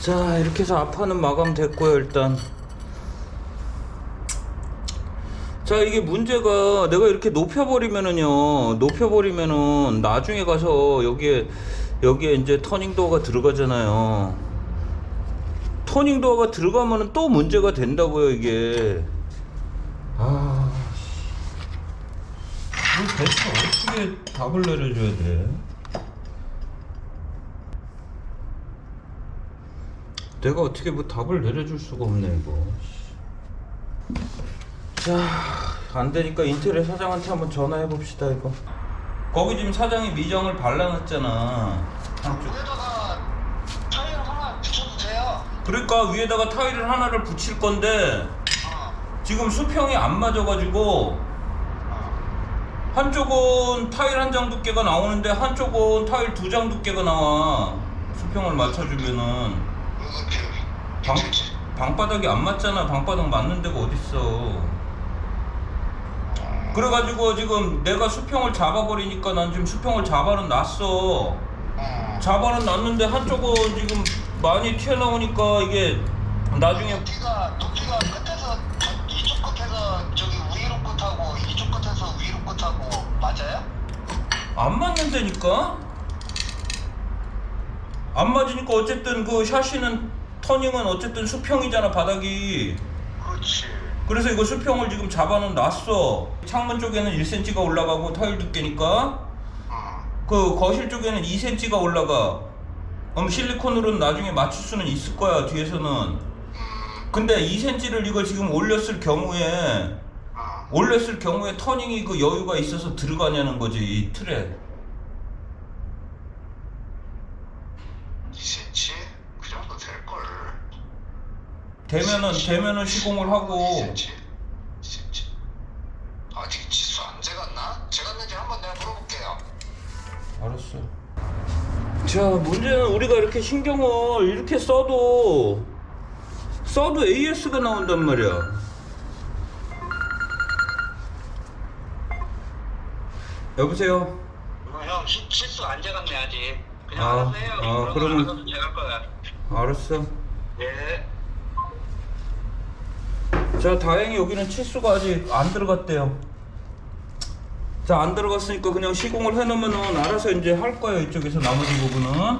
자 이렇게 해서 아파는 마감 됐고요 일단. 자 이게 문제가 내가 이렇게 높여버리면은요 높여버리면은 나중에 가서 여기에 여기에 이제 터닝도어가 들어가잖아요. 터닝도어가 들어가면은 또 문제가 된다고요 이게. 아 대체 어떻게 답을 내려줘야 돼 내가 어떻게 뭐 답을 내려줄 수가 없네 이거 자, 안 되니까 인테리어 사장한테 한번 전화해 봅시다 이거. 거기 지금 사장이 미정을 발라놨잖아. 한쪽. 위에다가 타일 하나 붙여도 돼요? 그러니까 위에다가 타일을 하나를 붙일 건데 어. 지금 수평이 안 맞아가지고 어. 한쪽은 타일 한 장 두께가 나오는데 한쪽은 타일 두 장 두께가 나와. 수평을 맞춰주면은 방, 방바닥이 안 맞잖아. 방바닥 맞는 데가 어딨어. 그래가지고 지금 내가 수평을 잡아버리니까 난 지금 수평을 잡아는 놨어. 어. 잡아는 놨는데 한쪽은 지금 많이 튀어나오니까 이게 나중에 높이가 높이가 끝에서 저, 이쪽 끝에서 저기 위로 끝하고 이쪽 끝에서 위로 끝하고 맞아요? 안 맞는 데니까 안 맞으니까 어쨌든 그 샤시는 터닝은 어쨌든 수평이잖아 바닥이 그렇지. 그래서 이거 수평을 지금 잡아는 놨어 창문 쪽에는 1cm가 올라가고 타일 두께니까 어. 그 거실 쪽에는 2cm가 올라가 그럼 실리콘으로는 나중에 맞출 수는 있을 거야 뒤에서는 근데 2cm를 이거 지금 올렸을 경우에 어. 올렸을 경우에 터닝이 그 여유가 있어서 들어가냐는 거지 이 틀에 2cm 그 정도 될 걸. 되면은 되면은 시공을 하고 2cm. 2cm. 아직 지수 안 재갔나? 재갔는지 한번 내가 물어볼게요. 알았어 자 문제는 우리가 이렇게 신경을 이렇게 써도 써도 AS가 나온단 말이야 여보세요 어, 형 시, 실수 안 재갔네 아직. 그냥 아, 알아서 해요. 아, 그러면 그러면- 알아서 재갈 거야. 알았어 예. 자 다행히 여기는 치수가 아직 안 들어갔대요. 자 안 들어갔으니까 그냥 시공을 해놓으면은 알아서 이제 할 거예요 이쪽에서 나머지 부분은.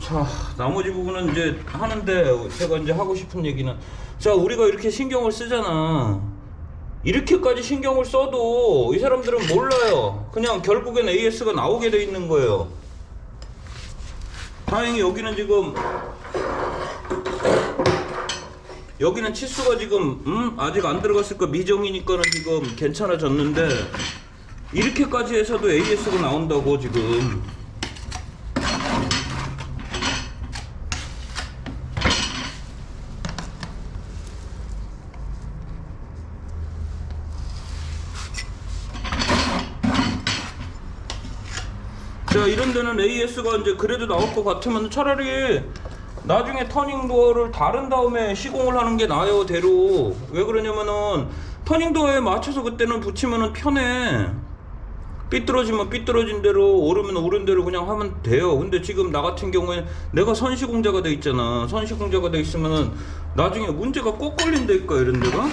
자 나머지 부분은 이제 하는데 제가 이제 하고 싶은 얘기는. 자 우리가 이렇게 신경을 쓰잖아. 이렇게까지 신경을 써도 이 사람들은 몰라요. 그냥 결국엔 AS가 나오게 돼 있는 거예요. 다행히 여기는 지금 여기는 치수가 지금 음? 아직 안 들어갔을까 미정이니까는 지금 괜찮아졌는데 이렇게까지 해서도 AS가 나온다고 지금. 자 이런 데는 AS가 이제 그래도 나올 것 같으면 차라리 나중에 터닝 도어를 다른 다음에 시공을 하는 게 나아요 대로. 왜 그러냐면은 터닝 도어에 맞춰서 그때는 붙이면은 편해. 삐뚤어지면 삐뚤어진 대로 오르면 오른 대로 그냥 하면 돼요. 근데 지금 나 같은 경우에 내가 선시공자가 돼 있잖아. 선시공자가 돼 있으면은 나중에 문제가 꼭 걸린다니까 이런 데가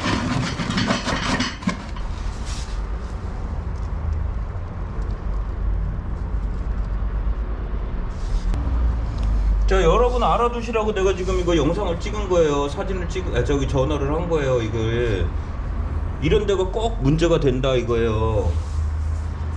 자 여러분 알아두시라고 내가 지금 이거 영상을 찍은 거예요. 사진을 찍 아, 저기 전화를 한 거예요 이걸. 이런 데가 꼭 문제가 된다 이거예요.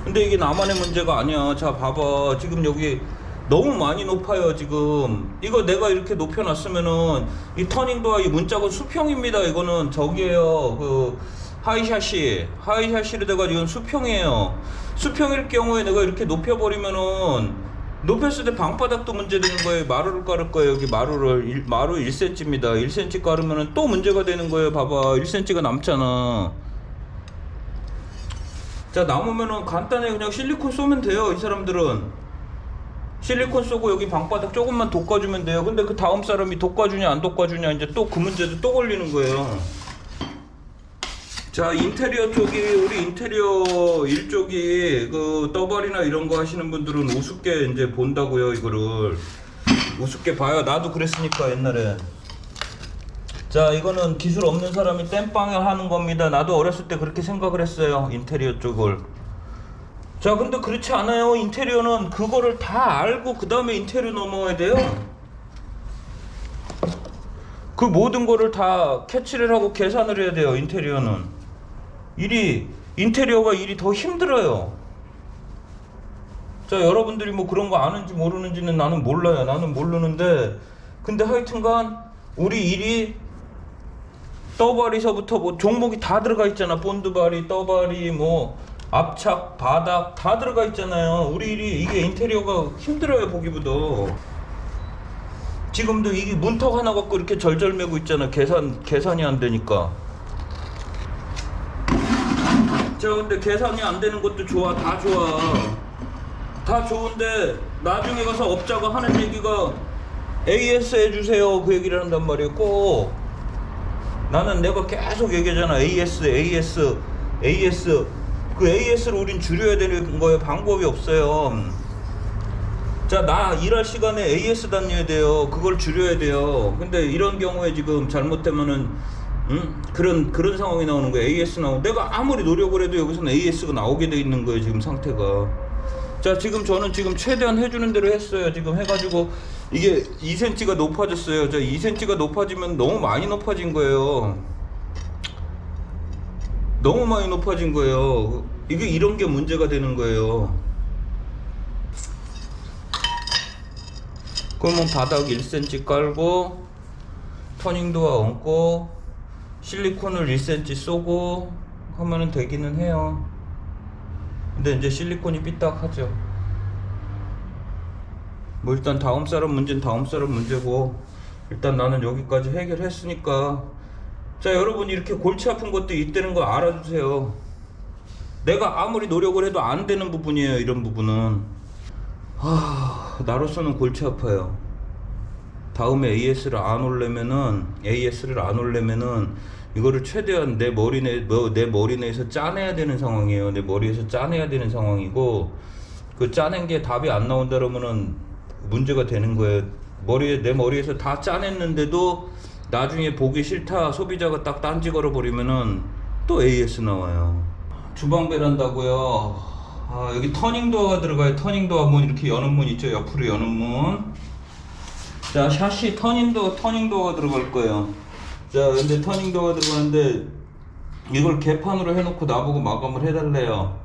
근데 이게 나만의 문제가 아니야. 자 봐봐. 지금 여기 너무 많이 높아요 지금. 이거 내가 이렇게 높여놨으면은 이 터닝도어 이 문짝은 수평입니다 이거는. 저기에요 그 하이샷이 하이샷이 돼가 지금 수평이에요. 수평일 경우에 내가 이렇게 높여버리면은 높였을 때 방바닥도 문제되는 거예요. 마루를 깔을 거예요. 여기 마루를 일- 마루 1cm입니다. 1cm 깔으면은 또 문제가 되는 거예요. 봐봐. 1cm가 남잖아. 자 남으면은 간단히 그냥 실리콘 쏘면 돼요 이 사람들은. 실리콘 쏘고 여기 방바닥 조금만 돋궈주면 돼요. 근데 그 다음 사람이 돋궈주냐 안 돋궈주냐 이제 또 그 문제도 또 걸리는 거예요 자 인테리어 쪽이 우리 인테리어 일 쪽이 그 떠벌이나 이런 거 하시는 분들은 우습게 이제 본다고요 이거를 우습게 봐요. 나도 그랬으니까 옛날에. 자, 이거는 기술 없는 사람이 땜빵을 하는 겁니다. 나도 어렸을 때 그렇게 생각을 했어요. 인테리어 쪽을. 자, 근데 그렇지 않아요. 인테리어는 그거를 다 알고 그 다음에 인테리어 넘어야 돼요. 그 모든 거를 다 캐치를 하고 계산을 해야 돼요. 인테리어는. 일이 인테리어가 일이 더 힘들어요. 자, 여러분들이 뭐 그런 거 아는지 모르는지는 나는 몰라요. 나는 모르는데 근데 하여튼간 우리 일이 떠바리서부터 뭐 종목이 다 들어가 있잖아. 본드바리, 떠바리, 뭐 압착, 바닥 다 들어가 있잖아요. 우리 일이 이게 인테리어가 힘들어요 보기보다. 지금도 이게 문턱 하나 갖고 이렇게 절절매고 있잖아. 계산 계산이 안 되니까. 자, 근데 계산이 안 되는 것도 좋아. 다 좋아. 다 좋은데 나중에 가서 업자가 하는 얘기가 AS 해주세요. 그 얘기를 한단 말이에요. 꼭. 나는 내가 계속 얘기하잖아. AS, AS, AS. 그 AS를 우린 줄여야 되는 거예요. 방법이 없어요. 자, 나 일할 시간에 AS 다녀야 돼요. 그걸 줄여야 돼요. 근데 이런 경우에 지금 잘못되면은 응? 그런 그런 상황이 나오는 거예요. AS 나오. 내가 아무리 노력을 해도 여기서는 AS가 나오게 돼 있는 거예요. 지금 상태가. 자, 지금 저는 지금 최대한 해주는 대로 했어요. 지금 해가지고 이게 2cm가 높아졌어요. 자, 2cm가 높아지면 너무 많이 높아진 거예요. 너무 많이 높아진 거예요. 이게 이런 게 문제가 되는 거예요. 그러면 바닥 1cm 깔고 터닝 도어 얹고 실리콘을 1cm 쏘고 하면은 되기는 해요. 근데 이제 실리콘이 삐딱하죠. 뭐 일단 다음 사람 문제는 다음 사람 문제고 일단 나는 여기까지 해결했으니까 자 여러분 이렇게 골치 아픈 것도 있다는 거 알아주세요. 내가 아무리 노력을 해도 안 되는 부분이에요 이런 부분은 하 나로서는 골치 아파요. 다음에 AS를 안 올려면은 AS를 안 올려면은 이거를 최대한 내 머리 내, 뭐, 내 머리 내에서 짜내야 되는 상황이에요. 내 머리에서 짜내야 되는 상황이고 그 짜낸 게 답이 안 나온다 그러면은 문제가 되는 거예요. 머리에 내 머리에서 다 짜냈는데도 나중에 보기 싫다 소비자가 딱 딴지 걸어 버리면은 또 AS 나와요. 주방 베란다고요. 아, 여기 터닝 도어가 들어가요. 터닝 도어 문 이렇게 여는 문 있죠. 옆으로 여는 문. 자, 샤시 터닝 도어 터닝 도어가 들어갈 거예요. 자, 근데 터닝 도어가 들어가는데 이걸 개판으로 해놓고 나보고 마감을 해달래요.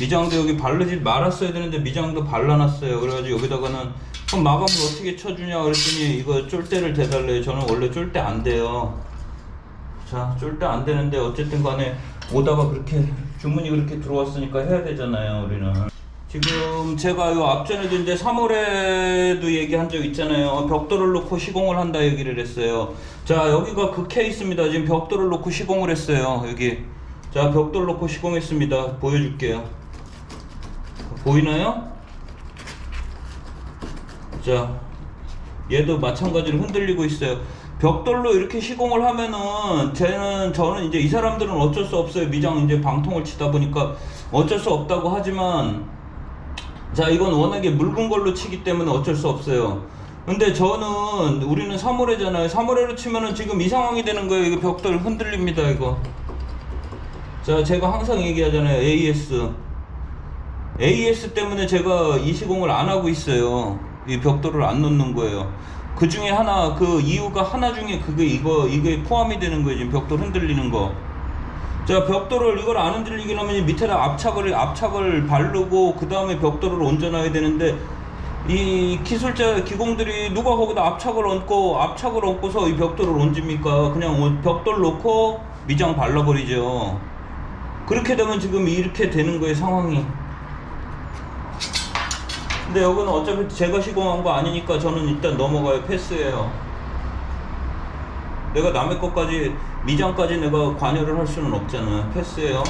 미장도 여기 바르지 말았어야 되는데 미장도 발라놨어요. 그래가지고 여기다가는 그럼 마감을 어떻게 쳐주냐 그랬더니 이거 쫄대를 대달래요. 저는 원래 쫄대 안 돼요. 자, 쫄대 안 되는데 어쨌든 간에 오다가 그렇게 주문이 그렇게 들어왔으니까 해야 되잖아요, 우리는. 지금 제가 요 앞전에도 이제 3월에도 얘기한 적 있잖아요. 벽돌을 놓고 시공을 한다 얘기를 했어요. 자, 여기가 그 케이스입니다. 지금 벽돌을 놓고 시공을 했어요. 여기. 자, 벽돌 놓고 시공했습니다. 보여줄게요. 보이나요? 자, 얘도 마찬가지로 흔들리고 있어요. 벽돌로 이렇게 시공을 하면은 쟤는 저는 이제 이 사람들은 어쩔 수 없어요. 미장 이제 방통을 치다 보니까 어쩔 수 없다고 하지만 자 이건 워낙에 묽은 걸로 치기 때문에 어쩔 수 없어요. 근데 저는 우리는 3월에잖아요. 3월에로 치면은 지금 이 상황이 되는 거예요. 이거 벽돌 흔들립니다. 이거. 자 제가 항상 얘기하잖아요. AS. AS 때문에 제가 이 시공을 안 하고 있어요. 이 벽돌을 안 놓는 거예요. 그 중에 하나, 그 이유가 하나 중에 그게 이거, 이게 포함이 되는 거예요. 지금 벽돌 흔들리는 거. 자, 벽돌을 이걸 안 흔들리게 하면 밑에다 압착을, 압착을 바르고, 그 다음에 벽돌을 얹어놔야 되는데, 이 기술자, 기공들이 누가 거기다 압착을 얹고, 압착을 얹고서 이 벽돌을 얹습니까? 그냥 어- 벽돌 놓고 미장 발라버리죠. 그렇게 되면 지금 이렇게 되는 거예요, 상황이. 근데 여기는 어차피 제가 시공한 거 아니니까 저는 일단 넘어가요. 패스예요. 내가 남의 것까지 미장까지 내가 관여를 할 수는 없잖아. 패스예요.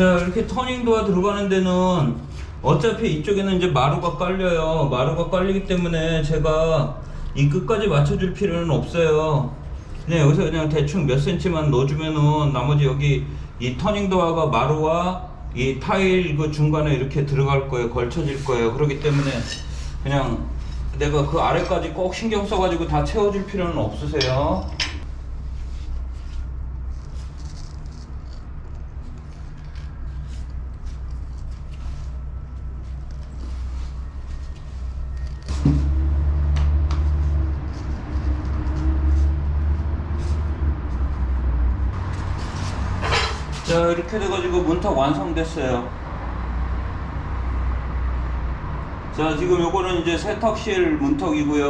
자 이렇게 터닝 도어 들어가는 데는 어차피 이쪽에는 이제 마루가 깔려요. 마루가 깔리기 때문에 제가 이 끝까지 맞춰줄 필요는 없어요. 그냥 여기서 그냥 대충 몇 센치만 넣어주면은 나머지 여기 이 터닝 도어가 마루와 이 타일 그 중간에 이렇게 들어갈 거예요. 걸쳐질 거예요. 그렇기 때문에 그냥 내가 그 아래까지 꼭 신경 써가지고 다 채워줄 필요는 없으세요 자 이렇게 돼가지고 문턱 완성됐어요. 자 지금 요거는 이제 세탁실 문턱이고요